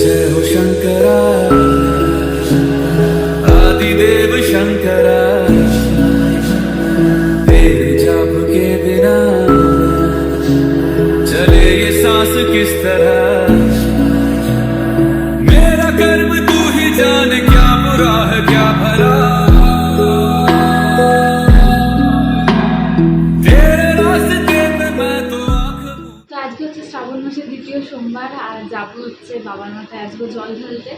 जय हो शंकरा। आदिदेव शंकरा। মাসের দ্বিতীয় সোমবার আর যাব হচ্ছে বাবার মাথায় আজকে জল ঢালতে।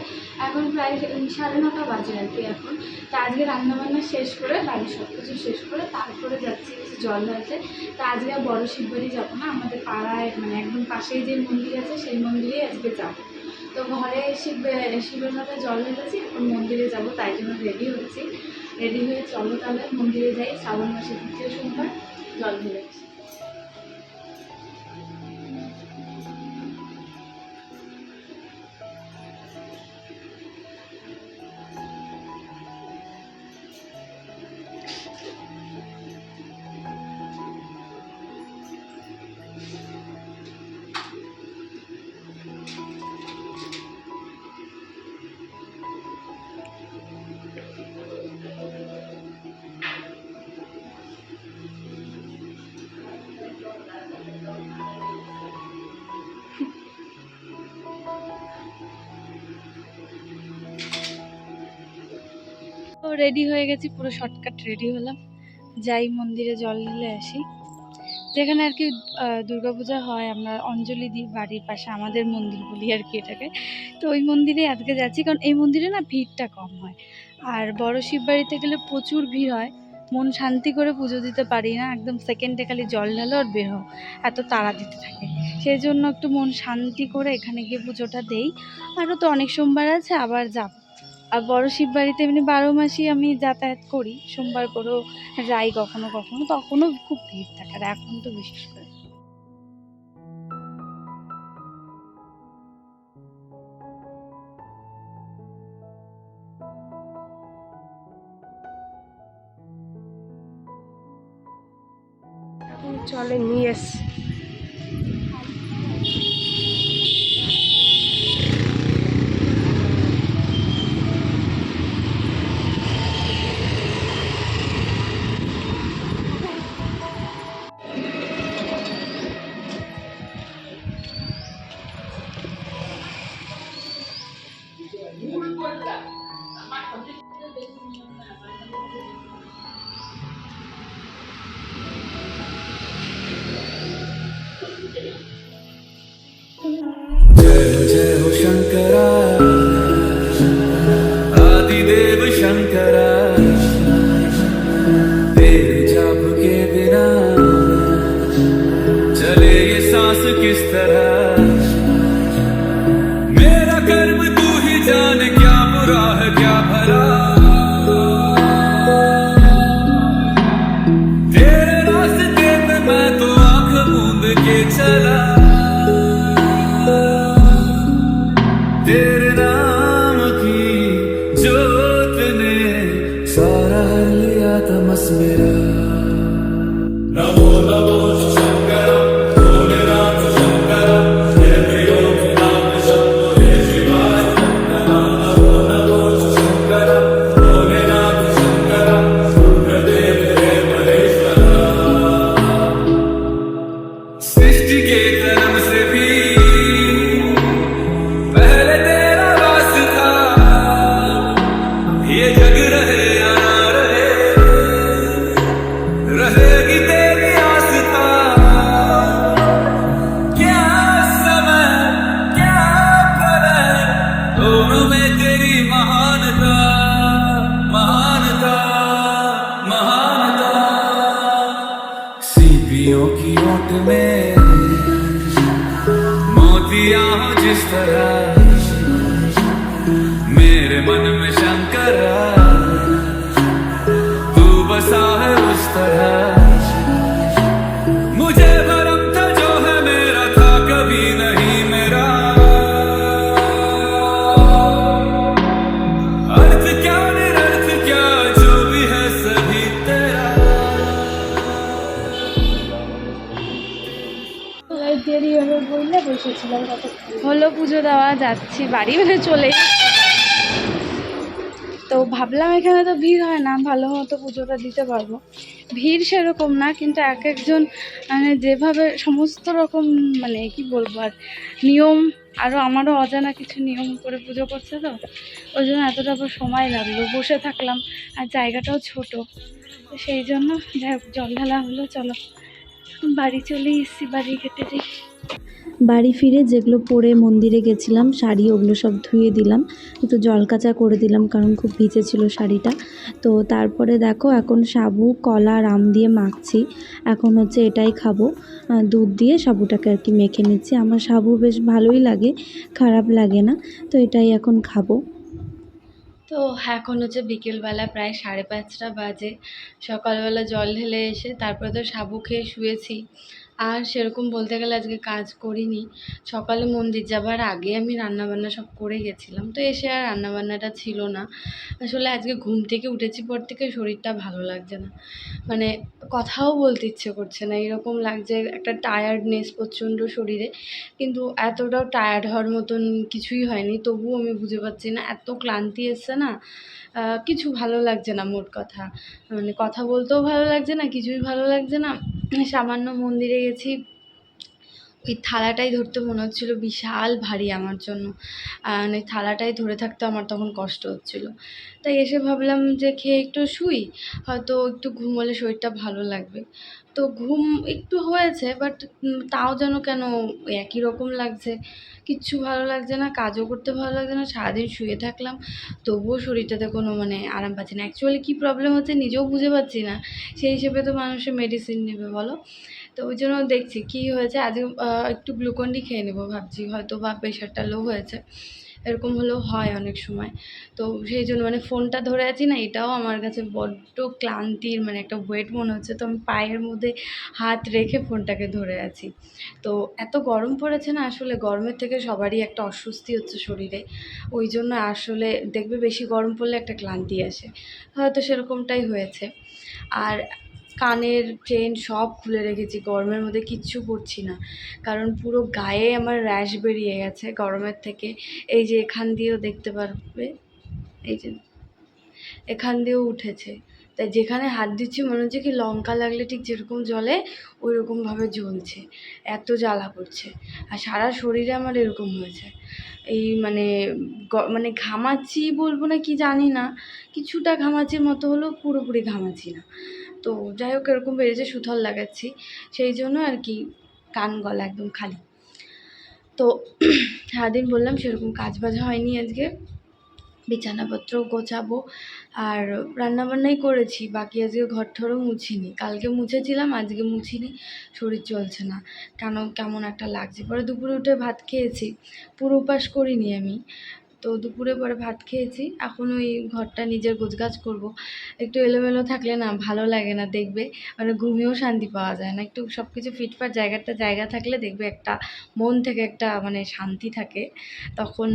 এখন প্রায় সাড়ে নটা বাজে আর কি এখন। তা আজকে রান্নাবান্না শেষ করে, বাড়ির সব কিছু শেষ করে তারপরে যাচ্ছি হচ্ছে জল ঢালতে। তা আজকে আর বড় শিববাড়ি যাব না, আমাদের পাড়ায় মানে একদম পাশেই যে মন্দির আছে, সেই মন্দিরেই আজকে যাব। তো ঘরে শিব শিবের মাথায় জল ঢেলেছি, এখন মন্দিরে যাব, তাই জন্য রেডি হচ্ছি। রেডি হয়ে চলো তাহলে মন্দিরে যাই, শ্রাবণ মাসের দ্বিতীয় সোমবার, জল ঢেলেছি রেডি হয়ে গেছি, পুরো শর্টকাট রেডি হলাম। যাই মন্দিরে জল ঢেলে আসি। যেখানে আর কি দুর্গাপূজা হয়, আমরা অঞ্জলি দিই বাড়ির পাশে, আমাদের মন্দির বলি আর কি এটাকে। তো ওই মন্দিরে আজকে যাচ্ছি, কারণ এই মন্দিরে না ভিড়টা কম হয়। আর বড় শিব বাড়িতে গেলে প্রচুর ভিড় হয়। মন শান্তি করে পুজো দিতে পারি না, একদম সেকেন্ডে খালি জল ঢালো আর বের এত তাড়া দিতে থাকে। সেই জন্য একটু মন শান্তি করে এখানে গিয়ে পুজোটা দেই। আরও তো অনেক সোমবার আছে, আবার যাব। আর বড় শিব বাড়িতে এমনি বারো মাসই আমি যাতায়াত করি। সোমবার করেও যাই কখনো কখনো, তখনও খুব ভিড় থাকে আর এখন তো বিশেষ করে। চলে নিয়ে এসছি। शङ्करा বাড়ি মানে চলে তো ভাবলাম এখানে তো ভিড় হয় না, ভালো মতো পুজোটা দিতে পারব। ভিড় সেরকম না, কিন্তু এক একজন মানে যেভাবে সমস্ত রকম মানে কি বলব আর, নিয়ম আরও আমারও অজানা কিছু নিয়ম করে পুজো করছে তো, ওই জন্য এতটা আবার সময় লাগল। বসে থাকলাম, আর জায়গাটাও ছোট। তো সেই জন্য যাই হোক, জল ঢালা হলো, চলো। বাড়ি চলে এসেছি, বাড়ি কেটে দিই বাড়ি ফিরে যেগুলো পরে মন্দিরে গেছিলাম, শাড়ি ওগুলো সব ধুয়ে দিলাম। একটু জল কাচা করে দিলাম কারণ খুব ভিজে ছিল শাড়িটা। তো তারপরে দেখো এখন সাবু, কলা আর আম দিয়ে মাখছি। এখন হচ্ছে এটাই খাব। দুধ দিয়ে সাবুটাকে আর কি মেখে নিচ্ছি। আমার সাবু বেশ ভালোই লাগে, খারাপ লাগে না। তো এটাই এখন খাব। তো এখন হচ্ছে বিকেলবেলা প্রায় সাড়ে পাঁচটা বাজে। সকালবেলা জল ঢেলে এসে তারপরে তো সাবু খেয়ে শুয়েছি। আর সেরকম বলতে গেলে আজকে কাজ করিনি। সকালে মন্দির যাবার আগে আমি রান্নাবান্না সব করে গেছিলাম। তো এসে আর রান্নাবান্নাটা ছিল না। আসলে আজকে ঘুম থেকে উঠেছি পর থেকে শরীরটা ভালো লাগছে না। মানে কথাও বলতে ইচ্ছে করছে না। এরকম লাগছে একটা টায়ার্ডনেস প্রচণ্ড শরীরে। কিন্তু এতটাও টায়ার্ড হওয়ার মতন কিছুই হয়নি। তবুও আমি বুঝে পাচ্ছি না। এত ক্লান্তি এসছে না কিছু ভালো লাগছে না মোট কথা। মানে কথা বলতেও ভালো লাগছে না, কিছুই ভালো লাগছে না। সামান্য মন্দিরে গেছি। ওই থালাটাই ধরতে মনে হচ্ছিল বিশাল ভারী আমার জন্য। মানে থালাটাই ধরে থাকতে আমার তখন কষ্ট হচ্ছিল। তাই এসে ভাবলাম যে খেয়ে একটু শুই, হয়তো একটু ঘুমোলে শরীরটা ভালো লাগবে। তো ঘুম একটু হয়েছে বাট তাও যেন কেন একই রকম লাগছে। কিচ্ছু ভালো লাগছে না কাজও করতে ভালো লাগছে না সারাদিন শুয়ে থাকলাম। তবুও শরীরটাতে কোনো মানে আরাম পাচ্ছি না। অ্যাকচুয়ালি কী প্রবলেম হচ্ছে নিজেও বুঝে পাচ্ছি না। সেই হিসেবে তো মানুষের মেডিসিন নেবে বলো। তো ওই জন্য দেখছি কী হয়েছে আহ, একটু গ্লুকন ডি খেয়ে নেব ভাবছি। হয়তো বা প্রেশারটা লো হয়েছে। এরকম হলেও হয় অনেক সময়। তো সেই জন্য মানে ফোনটা ধরে আছি না, এটাও আমার কাছে বড্ড ক্লান্তির মানে একটা ওয়েট মনে হচ্ছে। তো আমি পায়ের মধ্যে হাত রেখে ফোনটাকে ধরে আছি। তো এত গরম পড়েছে না, আসলে গরমের থেকে সবারই একটা অস্বস্তি হচ্ছে শরীরে। ওই জন্য আসলে দেখবে বেশি গরম পড়লে একটা ক্লান্তি আসে। হয়তো সেরকমটাই হয়েছে। আর কানের চেন সব খুলে রেখেছি, গরমের মধ্যে কিচ্ছু পরছি না। কারণ পুরো গায়ে আমার র্যাশ বেরিয়ে গেছে গরমের থেকে। এই যে এখান দিয়েও দেখতে পারবে, এই যে এখান দিয়েও উঠেছে। তাই যেখানে হাত দিচ্ছি মনে হচ্ছে কি লঙ্কা লাগলে ঠিক যেরকম জলে ওই রকমভাবে জ্বলছে, এত জ্বালা করছে। আর সারা শরীরে আমার এরকম হয়েছে। এই মানে মানে ঘামাচ্ছি বলব না কি জানি না, কিছুটা ঘামাচির মতো হলেও পুরোপুরি ঘামাচ্ছি না। তো যাই হোক, এরকম বেড়েছে সুথল লাগাচ্ছি। সেই জন্য আর কি কান গলা একদম খালি। তো সারাদিন বললাম সেরকম কাজ বাজ হয়নি আজকে। বিছানাপত্র গোছাবো। আর রান্নাবান্নাই করেছি, বাকি আজকে ঘর ঠরও মুছিনি। কালকে মুছেছিলাম, আজকে মুছিনি, শরীর চলছে না। কেন, কেমন একটা লাগছে। পরে দুপুরে উঠে ভাত খেয়েছি, পুরো উপাস করিনি আমি। তো দুপুরে পরে ভাত খেয়েছি। এখন ওই ঘরটা নিজের গোছগাছ করব। একটু এলোমেলো থাকলে না ভালো লাগে না দেখবে। মানে ঘুমিয়েও শান্তি পাওয়া যায় না। একটু সব কিছু ফিটফাট জায়গাটা জায়গা থাকলে দেখবে একটা মন থেকে একটা মানে শান্তি থাকে। তখন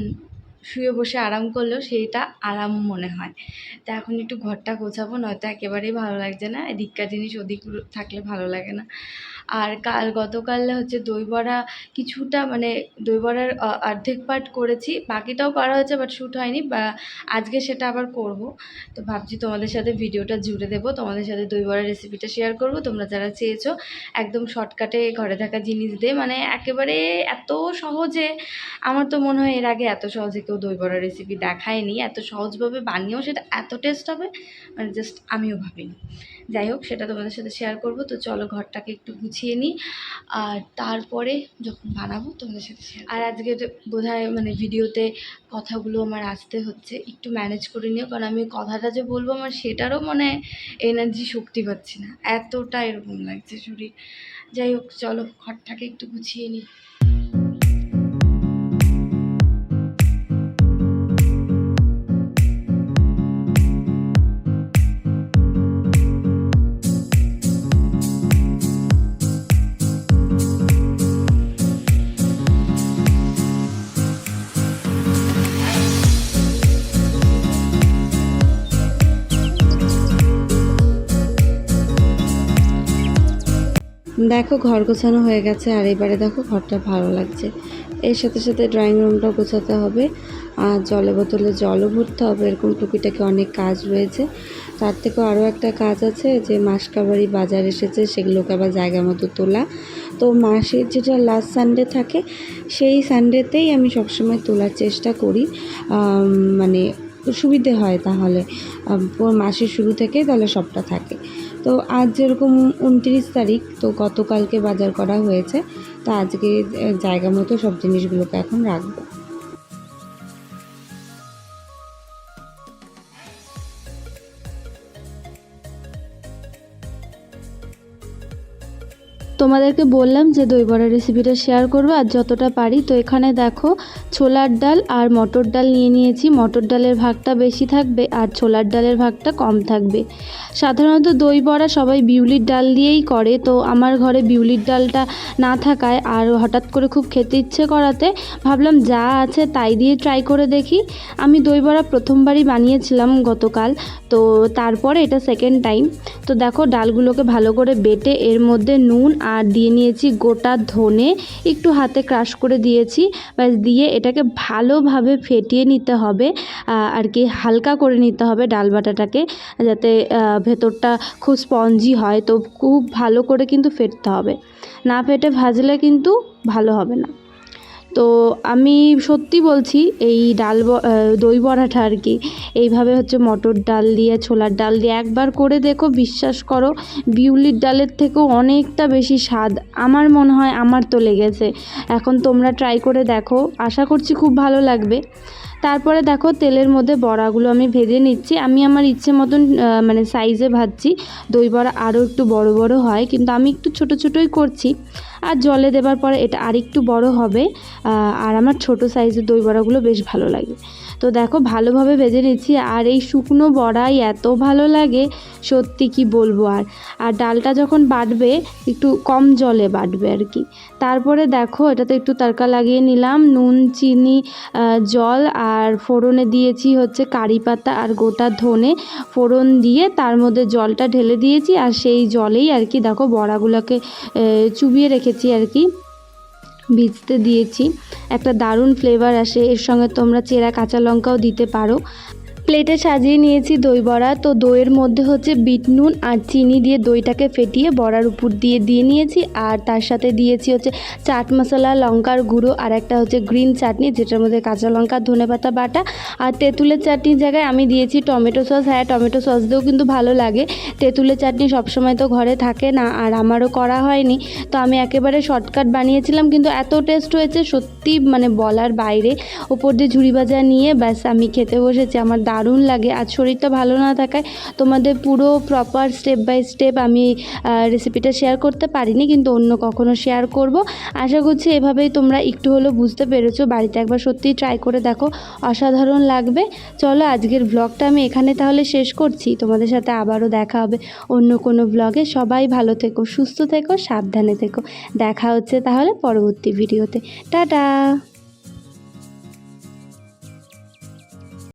শুয়ে বসে আরাম করলেও সেইটা আরাম মনে হয়। তা এখন একটু ঘরটা গোছাবো, নয়তো একেবারেই ভালো লাগছে না। এদিককার জিনিস ওদিক থাকলে ভালো লাগে না। আর কাল, গতকাল হচ্ছে দই বড়া কিছুটা মানে দই বড়ার অর্ধেক পার্ট করেছি। বাকিটাও করা হয়েছে বাট শ্যুট হয়নি, বা আজকে সেটা আবার করব। তো ভাবছি তোমাদের সাথে ভিডিওটা জুড়ে দেবো। তোমাদের সাথে দই বড়ার রেসিপিটা শেয়ার করব। তোমরা যারা চেয়েছো একদম শর্টকাটে ঘরে থাকা জিনিস দিয়ে মানে একেবারে এত সহজে, আমার তো মনে হয় এর আগে এত সহজে কেউ দই বড়ার রেসিপি দেখায়নি। এত সহজভাবে বানিয়েও সেটা এত টেস্ট হবে মানে জাস্ট আমিও ভাবিনি। যাই হোক, সেটা তোমাদের সাথে শেয়ার করব। তো চলো ঘরটাকে একটু গুছিয়ে নিই। আর তারপরে যখন বানাবো, তোমাদের সাথে শেয়ার আর আজকে বোধহয় মানে ভিডিওতে কথাগুলো আমার আসতে হচ্ছে, একটু ম্যানেজ করে নিও। কারণ আমি কথাটা যে বলব আমার, সেটারও মানে এনার্জি শক্তি পাচ্ছি না। এতটা এরকম লাগছে শরীর। যাই হোক, চলো ঘরটাকে একটু গুছিয়ে নিই। দেখো, ঘর গোছানো হয়ে গেছে আর এবারে দেখো ঘরটা ভালো লাগছে। এর সাথে সাথে ড্রয়িং রুমটাও গোছাতে হবে আর জলে বোতলে জলও ভরতে হবে, এরকম টুকিটাকি অনেক কাজ রয়েছে। তার থেকেও আরও একটা কাজ আছে যে মাসকাবাড়ি বাজার এসেছে, সেগুলোকে আবার জায়গা মতো তোলা। তো মাসের যেটা লাস্ট সানডে থাকে, সেই সানডেতেই আমি সবসময় তোলার চেষ্টা করি। মানে সুবিধে হয় তাহলে। মাসের শুরু থেকেই তাহলে সবটা থাকে। তো আজ যেরকম উনত্রিশ তারিখ, তো গতকালকে বাজার করা হয়েছে। তো আজকে জায়গা মতো সব জিনিসগুলোকে এখন রাখব। তোমাদেরকে বললাম যে দই বড়ার রেসিপিটা শেয়ার করব, আর যতটা পারি তো এখানে দেখো, ছোলার ডাল আর মটর ডাল নিয়ে নিয়েছি। মটর ডালের ভাগটা বেশি থাকবে আর ছোলার ডালের ভাগটা কম থাকবে। সাধারণত দই বড়া সবাই বিউলির ডাল দিয়েই করে, তো আমার ঘরে বিউলির ডালটা না থাকায় আর হঠাৎ করে খুব খেতে ইচ্ছে করাতে ভাবলাম যা আছে তাই দিয়ে ট্রাই করে দেখি। আমি দই বড়া প্রথমবারই বানিয়েছিলাম গতকাল, তো তারপরে এটা সেকেন্ড টাইম তো দেখো ডালগুলোকে ভালো করে বেটে এর মধ্যে নুন আর দিয়ে নিয়েছি গোটা ধনে, একটু হাতে ক্রাশ করে দিয়েছি। ব্যাস, দিয়ে এটাকে ভালোভাবে ফেটিয়ে নিতে হবে আর কি হালকা করে নিতে হবে ডাল বাটাটাকে, যাতে ভেতরটা খুব স্পঞ্জি হয়, তো খুব ভালো করে কিন্তু ফেটতে হবে। না ফেটে ভাজলে কিন্তু ভালো হবে না। তো আমি সত্যি বলছি, এই ডাল দই বড়াটা আর কি, এইভাবে হচ্ছে মটর ডাল দিয়ে, ছোলার ডাল দিয়ে একবার করে দেখো, বিশ্বাস করো, বিউলির ডালের থেকেও অনেকটা বেশি স্বাদ। আমার মনে হয় আমার তো লেগেছে। এখন তোমরা ট্রাই করে দেখো, আশা করছি খুব ভালো লাগবে। তারপরে দেখো তেলের মধ্যে বড়াগুলো আমি ভেজে নিচ্ছি। আমি আমার ইচ্ছে মতন মানে সাইজে ভাজছি। দই বড়া আরও একটু বড় বড় হয়, কিন্তু আমি একটু ছোট ছোটই করছি। আর জলে দেবার পরে এটা আরেকটু বড় হবে আর আমার ছোট সাইজের দই বড়াগুলো বেশ ভালো লাগে। তো দেখো, ভালোভাবে ভেজে নিচ্ছি। আর এই শুকনো বড়াই এত ভালো লাগে, সত্যি কি বলব আর। আর ডালটা যখন বাটবে, একটু কম জলে বাটবে আর কি। তারপরে দেখো, এটাতে একটু তারকা লাগিয়ে নিলাম। নুন, চিনি জল আর ফোড়নে দিয়েছি হচ্ছে কারি পাতা আর গোটা ধনে। ফোড়ন দিয়ে তার মধ্যে জলটা ঢেলে দিয়েছি আর সেই জলেই আর কি দেখো বড়াগুলোকে চুবিয়ে রেখেছি আর কি। ভিজতে দিয়েছি। একটা দারুণ ফ্লেভার আসে। এর সঙ্গে তোমরা চেরা কাঁচা লঙ্কাও দিতে পারো। প্লেটে সাজিয়ে নিয়েছি দই বড়া। তো দইয়ের মধ্যে হচ্ছে বিট নুন আর চিনি দিয়ে দইটাকে ফেটিয়ে বড়ার উপর দিয়ে দিয়ে নিয়েছি। আর তার সাথে দিয়েছি হচ্ছে চাট মশলা, লঙ্কার গুঁড়ো আর একটা হচ্ছে গ্রিন চাটনি, যেটার মধ্যে কাঁচা লঙ্কা, ধনে পাতা, বাটা আর তেঁতুলের চাটনির জায়গায় আমি দিয়েছি টমেটো সস। হ্যাঁ টমেটো সস দিয়েও কিন্তু ভালো লাগে। তেঁতুলের চাটনি সবসময় তো ঘরে থাকে না আর আমারও করা হয়নি। তো আমি একেবারে শর্টকাট বানিয়েছিলাম কিন্তু এত টেস্ট হয়েছে সত্যি মানে বলার বাইরে। উপর দিয়ে ঝুড়ি ভাজা নিয়ে ব্যাস আমি খেতে বসেছি। আমার দারুণ লাগে আর শরীরটা ভালো না থাকায় তোমাদের পুরো প্রপার স্টেপ বাই স্টেপ আমি রেসিপিটা শেয়ার করতে পারিনি, কিন্তু অন্য কখনো শেয়ার করব। আশা করছি এভাবেই তোমরা একটু হলেও বুঝতে পেরেছ। বাড়িতে একবার সত্যিই ট্রাই করে দেখো, অসাধারণ লাগবে। চলো আজকের ব্লগটা আমি এখানে তাহলে শেষ করছি। তোমাদের সাথে আবারও দেখা হবে অন্য কোনো ব্লগে সবাই ভালো থেকো, সুস্থ থেকো, সাবধানে থেকো। দেখা হচ্ছে তাহলে পরবর্তী ভিডিওতে টাটা!